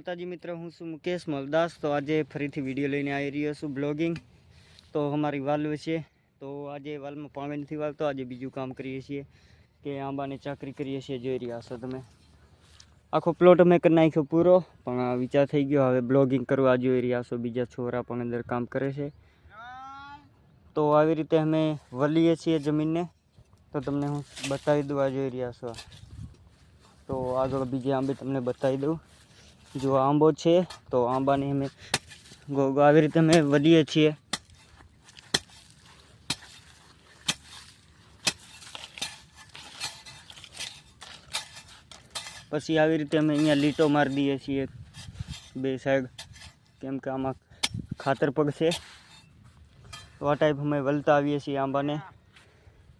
માતાજી મિત્ર, હું છું મુકેશ મલદાસ. તો આજે ફરીથી વીડિયો લઈને આવી રહ્યો છું બ્લોગિંગ તો અમારી વાલ્વ છે. તો આજે વાલમાં પાણી નથી વાલતો આજે બીજું કામ કરીએ છીએ કે આંબાની ચાકરી કરીએ છીએ. જોઈ રહ્યા છો તમે. આખો પ્લોટ અમે કરી નાખ્યો પૂરો, પણ વિચાર થઈ ગયો, હવે બ્લોગિંગ કરવા જોઈ રહ્યા છો. બીજા છોરા પણ અંદર કામ કરે છે. તો આવી રીતે અમે વલીએ છીએ જમીનને. તો તમને હું બતાવી દઉં, આ જોઈ રહ્યા છો. તો આગળ બીજે આંબી તમને બતાવી દઉં. જો આંબો છે, તો આંબાને અમે ગો- ગો- આવી રીતે અમે વધીએ છીએ. પછી આવી રીતે અમે અહીંયા લીટો મારી દઈએ છીએ બે સાઈડ કેમ કે આમાં ખાતર પડશે તો આ ટાઈપ અમે વલતા આવીએ છીએ આંબાને.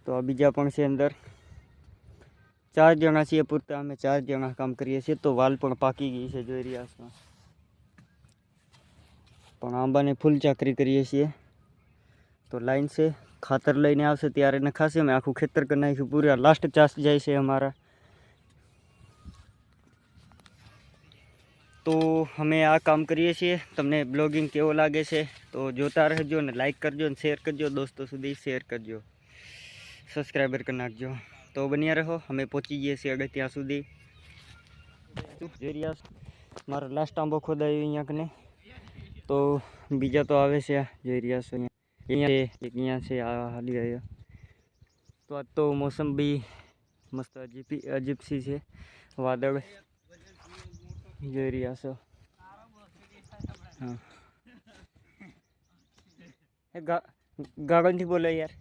તો આ બીજા પણ છે અંદર. ચાર જણા છીએ પૂરતા અમે ચાર જણા કામ કરીએ છીએ તો વાલ પણ પાકી ગઈ છે જોઈ રહ્યા છો પણ આંબાને ફૂલ ચાકરી કરીએ છીએ તો લાઈન છે ખાતર લઈને આવશે ત્યારે નખાશે અમે આખું ખેતર કરી નાખ્યું પૂરા લાસ્ટ ચાસ જાય છે અમારા. તો અમે આ કામ કરીએ છીએ. તમને બ્લોગિંગ કેવો લાગે છે, તો જોતા રહેજો ને લાઈક કરજો ને શેર કરજો. દોસ્તો સુધી શેર કરજો. સબસ્ક્રાઈબર કરી નાખજો. તો બન્યા રહો. અમે પહોંચી ગઈએ છીએ અગત્યા સુધી. જોઈ રહ્યા મારો લાસ્ટ આંબો ખોદાયો અહીંયા કને તો બીજા તો આવે છે. જોઈ રહ્યા છો અહીંયા. અહીંયા છે, આ હાલી આવ્યો. તો આજ તો મોસમ બી મસ્ત અજીબી અજીબસી છે. વાદળ. જોઈ રહ્યા છો. હા. એ ગા ગાગનથી બોલો યાર.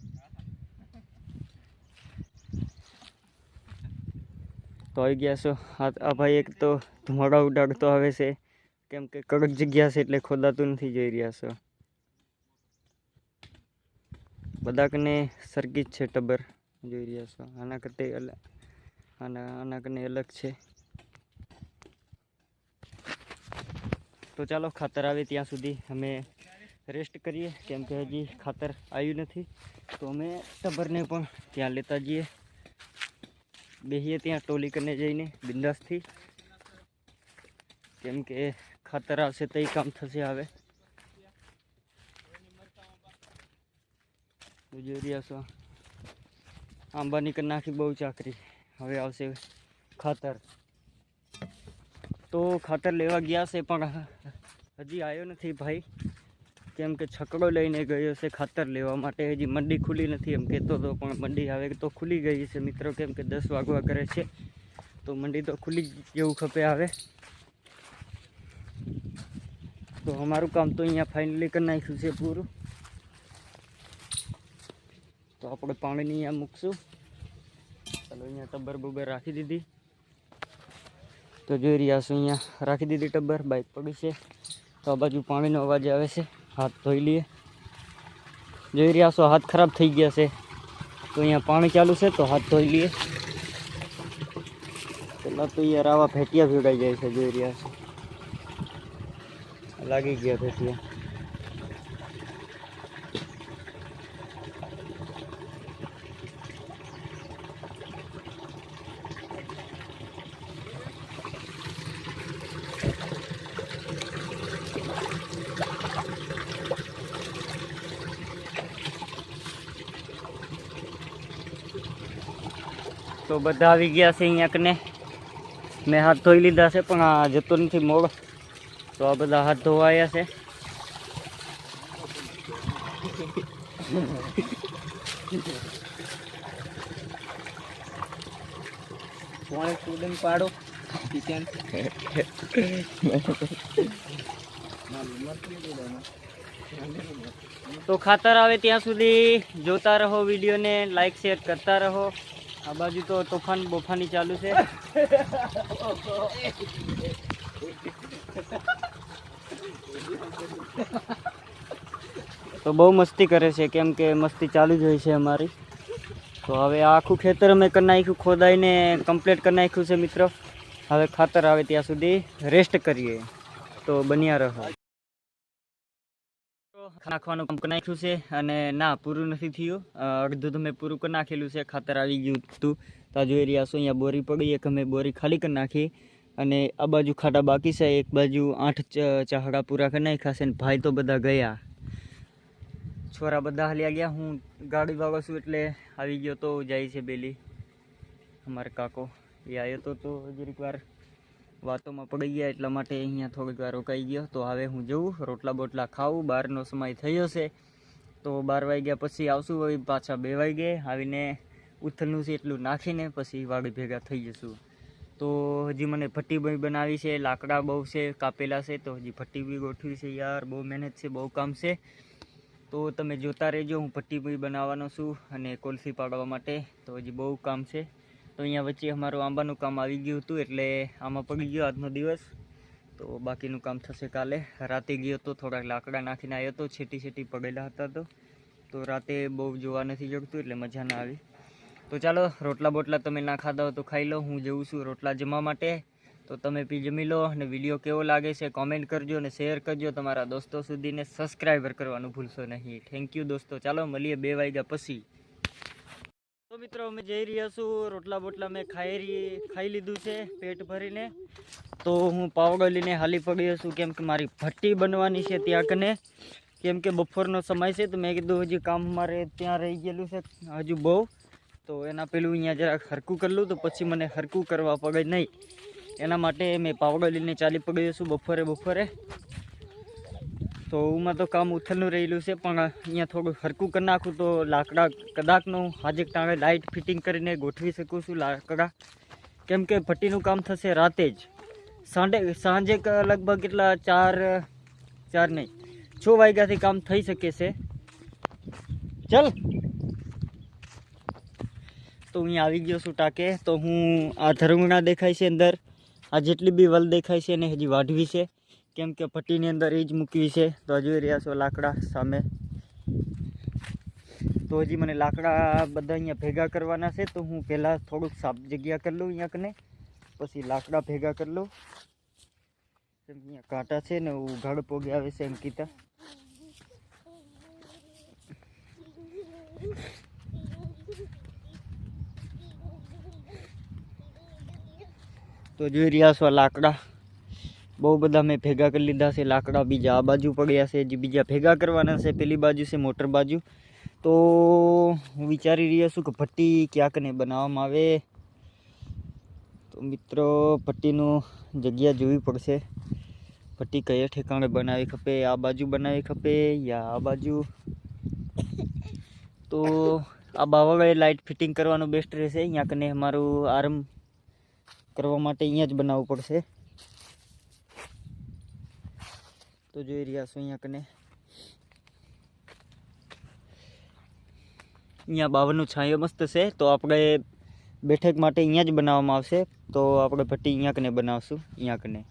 તો આવી ગયા છો? આ ભાઈ એક તો ધુમાડા ઉડાડતો આવે છે. કેમ કે કડક જગ્યા છે એટલે ખોદાતું નથી જોઈ રહ્યા છો. બધા કને સરખી જ છે ટબર જોઈ રહ્યા છો. આના કરતે આના આના કને અલગ છે. તો ચાલો ખાતર આવે ત્યાં સુધી. અમે રેસ્ટ કરીએ કેમ કે હજી ખાતર આવ્યું નથી. તો અમે ટબરને પણ ત્યાં લેતા જઈએ. બેસીએ ત્યાં ટોલી કરીને જઈને બિંદાસથી. કેમ કે ખાતર આવશે તો કામ થશે હવે. જોઈ રહ્યા છો આંબાની કરી નાખી બહુ ચાકરી. હવે આવશે ખાતર. તો ખાતર લેવા ગયા છે પણ હજી આવ્યો નથી ભાઈ. કેમ કે છકડો લઈને ગયો છે ખાતર લેવા માટે. હજી મંડી ખુલી નથી એમ કહેતો હતો પણ મંડી આવે તો ખુલી ગઈ છે મિત્રો, કેમ કે દસ વાગવા કરે છે. તો મંડી તો ખુલી જેવું ખપે આવે. તો અમારું કામ તો અહીંયા ફાઇનલી કરી નાખ્યું છે પૂરું. તો આપણે પાણીની અહીંયા મૂકશું. ચાલો, અહીંયા ટબ્બર બબ્બર રાખી દીધી. તો જોઈ રહ્યા છું અહીંયા રાખી દીધી ટબ્બર બાઇક પડી છે. તો આ બાજુ પાણીનો અવાજ આવે છે. હાથ ધોઈ લઈએ જોઈ રહ્યા છો, હાથ ખરાબ થઈ ગયા છે. તો અહીંયા પાણી ચાલુ છે, તો હાથ ધોઈ લઈએ પહેલાં તો યાર આવા ભેટિયા ભેગાઈ જાય છે, જોઈ રહ્યા છો. લાગી ગયા ભેટિયા. તો બધા આવી ગયા છે અહીંયા કને. મેં હાથ ધોઈ લીધા છે, પણ આ જતો નથી મોડ. તો આ બધા હાથ ધોવાયા છે. તો ખાતર આવે ત્યાં સુધી જોતા રહો વિડીયોને લાઈક શેર કરતા રહો. આ બાજુ તો તોફાન બોફાની ચાલુ છે. તો બહુ મસ્તી કરે છે, કેમ કે મસ્તી ચાલુ જ હોય છે અમારી. તો હવે આખું ખેતર અમે કરી નાખ્યું, ખોદાઈને કમ્પ્લીટ કરી નાખ્યું છે મિત્રો. હવે ખાતર આવે ત્યાં સુધી રેસ્ટ કરીએ. તો બન્યા રહો. નાખવાનું પંપ નાખ્યું છે અને ના, પૂરું નથી થયું. અડધું તો મેં પૂરું કરી નાખેલું છે, ખાતર આવી ગયું હતું. તો જોઈ રહ્યા છો, અહીંયા બોરી પડી, એક અમે બોરી ખાલી કરી નાખી. અને આ બાજુ ખાટા બાકી છે, એક બાજુ આઠ ચાહડા પૂરા કરી નાખ્યા છે ને ભાઈ તો બધા ગયા. છોરા બધા હાલ્યા ગયા, હું ગાડી વાગો છું એટલે આવી ગયો તો જાય છે બેલી. અમારે કાકો એ આવ્યો તો તો જરીક વાર વાતોમાં પડી ગયા એટલા માટે અહીંયા થોડીક વાર રોકાઈ ગયો. તો હવે હું જઉં, રોટલા બોટલા ખાવું બહારનો સમય થયો છે. તો બાર વાગ્યા પછી આવશું હવે પાછા બે વાગે. આવીને ઉથલનું છે એટલું નાખીને પછી વાડી ભેગા થઈ જશું. તો હજી મને ભટ્ટી બી બનાવી છે, લાકડા બહુ છે, કાપેલા છે. તો હજી ભટ્ટી બી ગોઠવી છે યાર. બહુ મહેનત છે, બહુ કામ છે. તો તમે જોતા રહેજો, હું ભટ્ટી બી બનાવવાનો છું અને કોલસી પાડવા માટે. તો હજી બહુ કામ છે. તો અહીંયા વચ્ચે અમારું આંબાનું કામ આવી ગયું હતું એટલે આમાં પડી ગયો આજનો દિવસ. તો બાકીનું કામ થશે કાલે. રાતે ગયો તો થોડાક લાકડા નાખીને આવ્યો તો, છેટી છેટી પડેલા હતા તો. તો રાતે બહુ જોવા નથી જગતું એટલે મજા ના આવી. તો ચાલો, રોટલા બોટલા તમે ના ખાધા હો તો ખાઈ લો. હું જઉં છું રોટલા જમવા માટે. તો તમે પી જમી લો અને વીડિયો કેવો લાગે છે કોમેન્ટ કરજો અને શેર કરજો. તમારા દોસ્તો સુધીને સબસ્ક્રાઈબર કરવાનું ભૂલશો નહીં. થેન્ક યુ દોસ્તો. ચાલો, મળીએ બે વાગ્યા પછી. તો મિત્રો, અમે જઈ રહ્યા છું. રોટલા બોટલા મેં ખાઈ રહી ખાઈ લીધું છે પેટ ભરીને. તો હું પાવડર લઈને હાલી પડ્યો છું. કેમ કે મારી ભટ્ટી બનવાની છે ત્યાં કને. કેમ કે બપોરનો સમય છે, તો મેં કીધું હજી કામ મારે ત્યાં રહી ગયેલું છે હજુ બહુ. તો એના પેલું અહીંયા જરાક હરકું કરલું તો પછી મને હરકું કરવા પડે નહીં. એના માટે મેં પાવડર ચાલી પડ્યો છું બપોરે બપોરે. તો ઉમાં તો કામ ઉથલનું રહેલું છે, પણ અહીંયા થોડું હરકું કરી નાખું તો લાકડા કદાચનું હાજર ટાણે લાઇટ ફિટિંગ કરીને ગોઠવી શકું છું લાકડા. કેમ કે ભટ્ટીનું કામ થશે રાતે જ. સાંજે સાંજે લગભગ કેટલા ચાર ચાર નહીં, છ વાગ્યાથી કામ થઈ શકે છે. ચલ. તો હું આવી ગયો છું ટાકે, તો હું આ ધરમણા દેખાય છે અંદર. આ જેટલી બી વલ દેખાય છે એને હજી વાઢવી છે. કેમ કે ભટ્ટીની અંદર એ જ મૂકવી છે. તો જોઈ રહ્યા છો લાકડા સામે. તો હજી મને લાકડા બધા અહીંયા ભેગા કરવાના છે, તો હું પહેલાં થોડુંક સાફ જગ્યા કરી લઉં અહીંયા કને. પછી લાકડા ભેગા કરી લઉં. કેમ અહીંયા કાંટા છે ને ઉઘાડ પોગે આવે છે અંકિતા. તો જોઈ રહ્યા છો લાકડા. બહુ બધા મેં ભેગા કરી લીધા છે, લાકડા બીજા, આ બાજુ પડ્યા છે હજી બીજા ભેગા કરવાના છે, પેલી બાજુ છે, મોટર બાજુ. તો હું વિચારી રહ્યો છું કે ભટ્ટી ક્યાંકને બનાવવામાં આવે. તો મિત્રો ભટ્ટીનું જગ્યા જોવી પડશે. ભટ્ટી કયા ઠેકાણે બનાવી ખપે, આ બાજુ બનાવી ખપે યા આ બાજુ? તો આ બાવાભાઈ લાઇટ ફિટિંગ કરવાનું બેસ્ટ રહેશે. અહીંયા કને અમારું આરમ કરવા માટે અહીંયા જ બનાવવું પડશે. તો જોઈ રહ્યા છો અહીંયા કને. અહીંયા બાવનનું છાંયો મસ્ત છે, તો આપણે બેઠક માટે અહીંયા જ બનાવવામાં આવશે. તો આપણે ભટ્ટી અહીંયા કને બનાવશું, અહીંયા કને.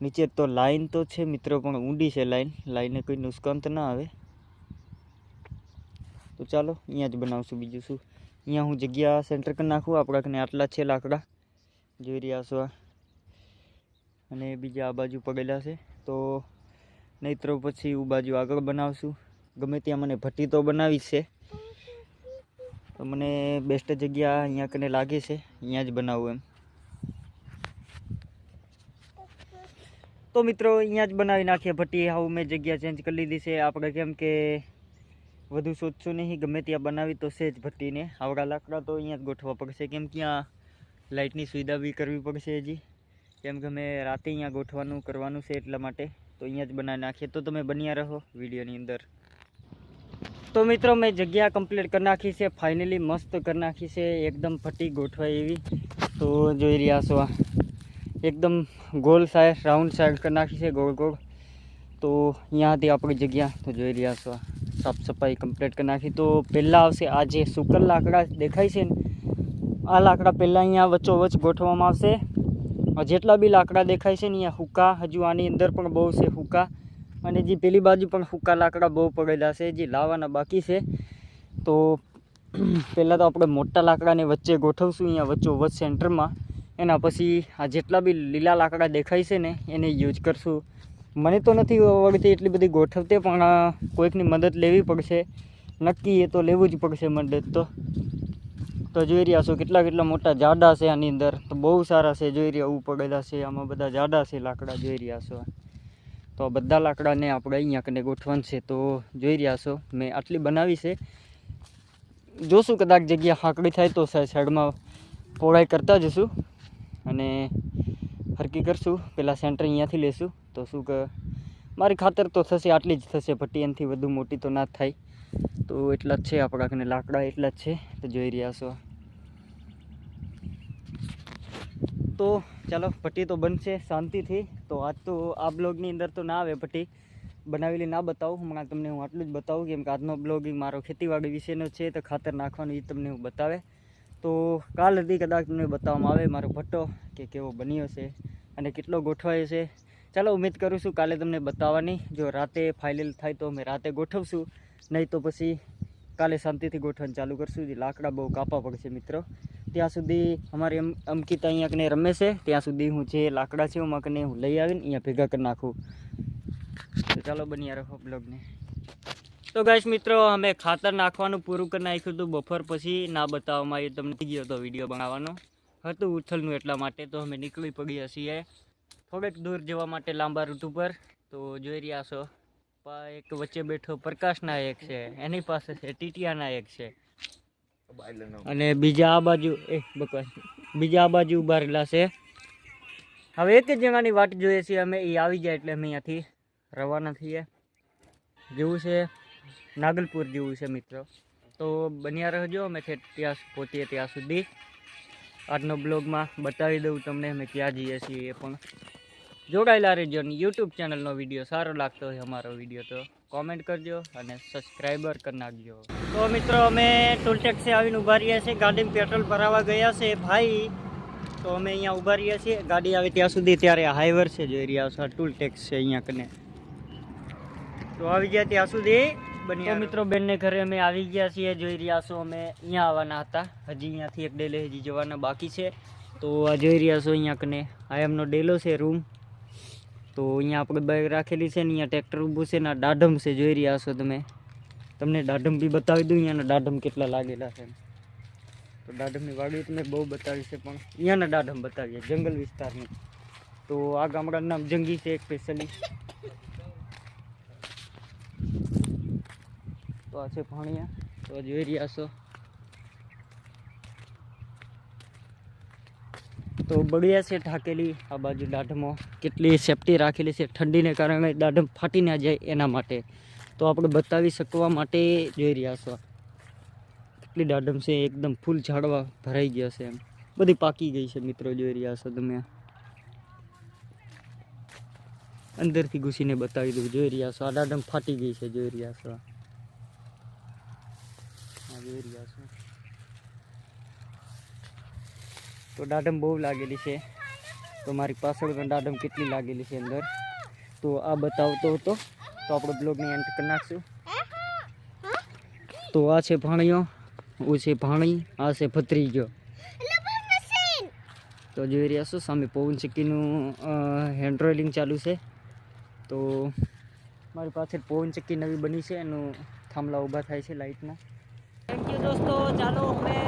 નીચે તો લાઈન તો છે મિત્રો, પણ ઊંડી છે લાઈન. લાઈને કોઈ નુકસાન તો ના આવે. તો ચાલો, અહીંયા જ બનાવશું બીજું શું. અહીંયા હું જગ્યા સેન્ટર કરી નાખું, આપણા કને આટલા છે લાકડા. જોઈ રહ્યા છો આ. અને બીજા આ બાજુ પગેલા છે. તો નહીતર પછી હું બાજુ આગળ બનાવશું. ગમે ત્યાં મને ભટ્ટી તો બનાવી છે. તો મને બેસ્ટ જગ્યા અહીંયા કને લાગે છે. અહીંયા જ બનાવું એમ. તો મિત્રો, અહીંયા જ બનાવી નાખીએ ભઠ્ઠી. આવું મેં જગ્યા ચેન્જ કરી લીધી છે. આપણે કેમ કે વધુ શોધશું નહીં. ગમે ત્યાં બનાવી તો છે જ ભટ્ટીને આવડા લાકડા તો અહીંયા જ ગોઠવવા પડશે. કેમ કે લાઇટની સુવિધા બી કરવી પડશે હજી. કેમ કે મેં રાતે અહીંયા ગોઠવાનું કરવાનું છે એટલા માટે, તો અહીંયા જ બનાવી નાખીએ. તો તમે બન્યા રહો વિડીયોની અંદર. તો મિત્રો, મેં જગ્યા કમ્પ્લીટ કરી નાખી છે ફાઇનલી મસ્ત કરી નાખી છે, એકદમ ફટી ગોઠવાય એવી. તો જોઈ રહ્યા છો આ. એકદમ ગોલ સાઈડ રાઉન્ડ સાઈડ કરી નાખી છે, ગોળ ગોળ. તો અહીંયા હતી આપણી જગ્યા, તો જોઈ રહ્યા છો આ. સાફ સફાઈ કમ્પ્લીટ કરી નાખી. તો પહેલાં આવશે, આ જે સુકલ લાકડા દેખાય છે ને, આ લાકડા પહેલાં અહીંયા વચ્ચોવચ્ચ ગોઠવવામાં આવશે. જેટલા બી લાકડા દેખાય છે ને અહીંયા હુક્કા હજુ આની અંદર પણ બહુ છે હુક્કા અને જે પેલી બાજુ પણ હુક્કા લાકડા બહુ પડેલા છે, જે લાવવાના બાકી છે. તો પહેલાં તો આપણે મોટા લાકડાને વચ્ચે ગોઠવશું, અહીંયા વચ્ચો વચ સેન્ટરમાં. એના પછી આ જેટલા બી લીલા લાકડા દેખાય છે ને, એને યુઝ કરશું. મને તો નથી વળતી એટલી બધી ગોઠવતે, પણ કોઈકની મદદ લેવી પડશે. નક્કી એ તો લેવું જ પડશે મદદ તો. તો જોઈ રહ્યા છો કેટલા કેટલા મોટા જાડા છે આની અંદર. તો બહુ સારા છે, જોઈ રહ્યા ઉપર પડેલા છે. આમાં બધા જાડા છે, લાકડા જોઈ રહ્યા છો. તો બધા લાકડાને આપણે અહીંયા કને ગોઠવણ છે. તો જોઈ રહ્યા છો, મેં આટલી બનાવી છે. જોશું કદાચ જગ્યા હાંકડી થાય તો સાઈ- સાઈડમાં પહોળાઈ કરતા જશું. અને હરકી કરશું. પેલા સેન્ટર અહીંયાથી લેશું. તો શું કે, મારી ખાતર તો થશે, આટલી જ થશે. ભટ્ટી એનાથી વધુ મોટી તો ના થાય. તો એટલા જ છે, આપણા કને લાકડા એટલા જ છે, તો જોઈ રહ્યા છો. તો ચાલો, ભટ્ટી તો બનશે શાંતિથી. તો આજ તો આ બ્લોગની અંદર તો ના આવે ભટ્ટી. બનાવેલી ના બતાવું. હમણાં તમને હું આટલું જ બતાવું, કેમ કે આજનો બ્લોગિંગ મારો ખેતીવાડી વિશેનો છે, તો ખાતર નાખવાનું એ તમને હું બતાવે. તો કાલ હતી કદાચ તમને બતાવવામાં આવે મારો ભટ્ટો, કે કેવો બન્યો છે અને કેટલો ગોઠવાયો છે. ચાલો, ઉમેદ કરું છું કાલે તમને બતાવવાની. જો રાતે ફાઇનલ થાય તો અમે રાતે ગોઠવશું. નહીં તો પછી કાલે શાંતિથી ગોઠવણ ચાલુ કરશું. લાકડા બહુ કાપા પડશે મિત્રો. ત્યાં સુધી અમારી અમ અમકિતા અહીંયા કને રમે છે. ત્યાં સુધી હું જે લાકડા છે એમાં કને હું લઈ આવીને અહીંયા ભેગા કરી નાખું. તો ચાલો બન્યા રહો બ્લોગને. તો ગાઈશ મિત્રો, અમે ખાતર નાખવાનું પૂરું કરી નાખ્યું હતું. બપોર પછી ના બતાવવામાં આવ્યું, તમને ગયો હતો વીડિયો બનાવવાનો. હતું ઉથલનું એટલા માટે તો અમે નીકળી પડ્યા છીએ. થોડેક દૂર જવા માટે લાંબા રૂટ ઉપર. તો જોઈ રહ્યા છો. પા- એક વચ્ચે બેઠો પ્રકાશના એક છે, એની પાસે છે ટીટિયાના એક છે. અને બીજા આ બાજુ, એ બકવાસ બીજા આ બાજુ ઊભા રહેલા છે. હવે એક જ જણાની વાટ જોઈએ છીએ, અમે એ આવી જાય એટલે અમે અહીંયાથી રવાના થઈએ. જેવું છે, નાગલપુર જેવું છે મિત્રો. તો બન્યા રહેજો, અમે ત્યાં પહોંચીએ ત્યાં સુધી. આજનો બ્લોગમાં બતાવી દઉં તમને અમે ક્યાં જઈએ છીએ એ પણ. જોડાયેલા રહેજો અને યુટ્યુબ ચેનલનો વીડિયો સારો લાગતો હોય અમારો વીડિયો તો કોમેન્ટ કરજો અને સબસ્ક્રાઈબર કરી નાખજો. તો મિત્રો, અમે ટોલ ટેક્સી આવીને ઊભા રહ્યા છીએ. ગાડીમાં પેટ્રોલ ભરાવા ગયા છે ભાઈ. તો અમે અહીંયા ઊભા રહ્યા છીએ. ગાડી આવે ત્યાં સુધી ત્યારે હાઈવર છે જોઈ રહ્યા છો ટોલ ટેક્સ છે અહીંયા કને. તો આવી ગયા ત્યાં સુધી બની મિત્રો, બેનને ઘરે અમે આવી ગયા છીએ. જોઈ રહ્યા છો અમે અહીંયા આવવાના હતા. હજી અહીંયાથી એક ડેલે હજી જવાના બાકી છે. તો આ જોઈ રહ્યા છો અહીંયા કને. આ એમનો ડેલો છે રૂમ તો અહીંયા આપણે બાઇક રાખેલી છે ને અહીંયા ટ્રેક્ટર ઊભું છે ને દાઢમ છે, જોઈ રહ્યા છો તમે? તમને દાઢમ બી બતાવી દઉં, અહીંયાના દાઢમ કેટલા લાગેલા છે તો દાઢમની વાડી તમે બહુ બતાવી છે, પણ અહીંયાના દાઢમ બતાવીએ, જંગલ વિસ્તારની. તો આ ગામડાનું નામ જંગી છે સ્પેશિયલી તો આ છે ભાણિયા, તો જોઈ રહ્યા છો. તો બળિયા છે ઢાકેલી આ બાજુ દાઢમો. કેટલી સેફટી રાખેલી છે ઠંડીને કારણે દાઢમ ફાટી ના જાય એના માટે. તો આપણે બતાવી શકવા માટે જોઈ રહ્યા છો. કેટલી દાઢમ છે, એકદમ ફૂલ ઝાડવા ભરાઈ ગયા છે એમ. બધી પાકી ગઈ છે મિત્રો, જોઈ રહ્યા છો તમે. અંદરથી ઘૂસીને બતાવી દઉં, જોઈ રહ્યા છો. આ દાઢમ ફાટી ગઈ છે, જોઈ રહ્યા છો. જોઈ રહ્યા છો. તો દાઢમ બહુ લાગેલી છે. તો મારી પાછળ પણ દાઢમ કેટલી લાગેલી છે અંદર. તો આ બતાવતો હતો. તો આપણો બ્લોગની એન્ડ કરી નાખશું. તો આ છે ભાણિયો હું છે ભાણી, આ છે ભત્રી ગયો તો જોઈ રહ્યા છો, સામે પવન ચક્કીનું હેન્ડ રોલિંગ ચાલુ છે. તો મારી પાસે પવન ચક્કી નવી બની છે, એનું થાંભલા ઊભા થાય છે લાઇટના થેન્ક યુ દોસ્તો ચાલો અમે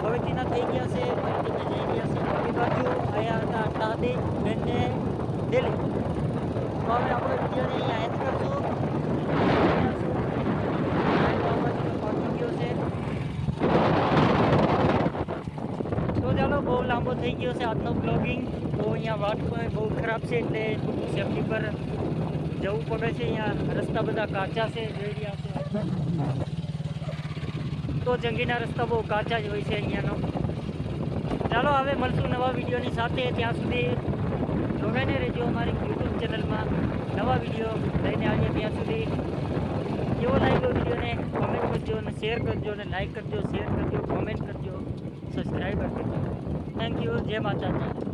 હવેથીના થઈ ગયા છે ફરીથી અમે જઈ રહ્યા છીએ નવી બાજુ આવ્યા હતા આટલા હતી બેનને ડેલી તો હવે આપણે વિડીયોને અહીંયા એન્ડ કરશું આ બાજુ પહોંચી ગયો છે તો ચાલો બહુ લાંબો થઈ ગયો છે આજનો બ્લોગિંગ તો અહીંયા વાટ પણ બહુ ખરાબ છે એટલે થોડું સેફટી પર જવું પડે છે અહીંયા રસ્તા બધા કાચા છે જોઈ રહ્યા છો તો જંગીના રસ્તા બહુ કાચા જ હોય છે અહીંયાનો. ચાલો હવે મળશું નવા વિડીયોની સાથે. ત્યાં સુધી જોડાઈને રહેજો અમારી યુટ્યુબ ચેનલમાં નવા વીડિયો લઈને આવીએ ત્યાં સુધી. કેવો લાગ્યો વિડીયોને કોમેન્ટ કરજો અને શેર કરજો અને લાઇક કરજો શેર કરજો કોમેન્ટ કરજો સબસ્ક્રાઈબ કરજો. થેન્ક યુ જય માતાજી.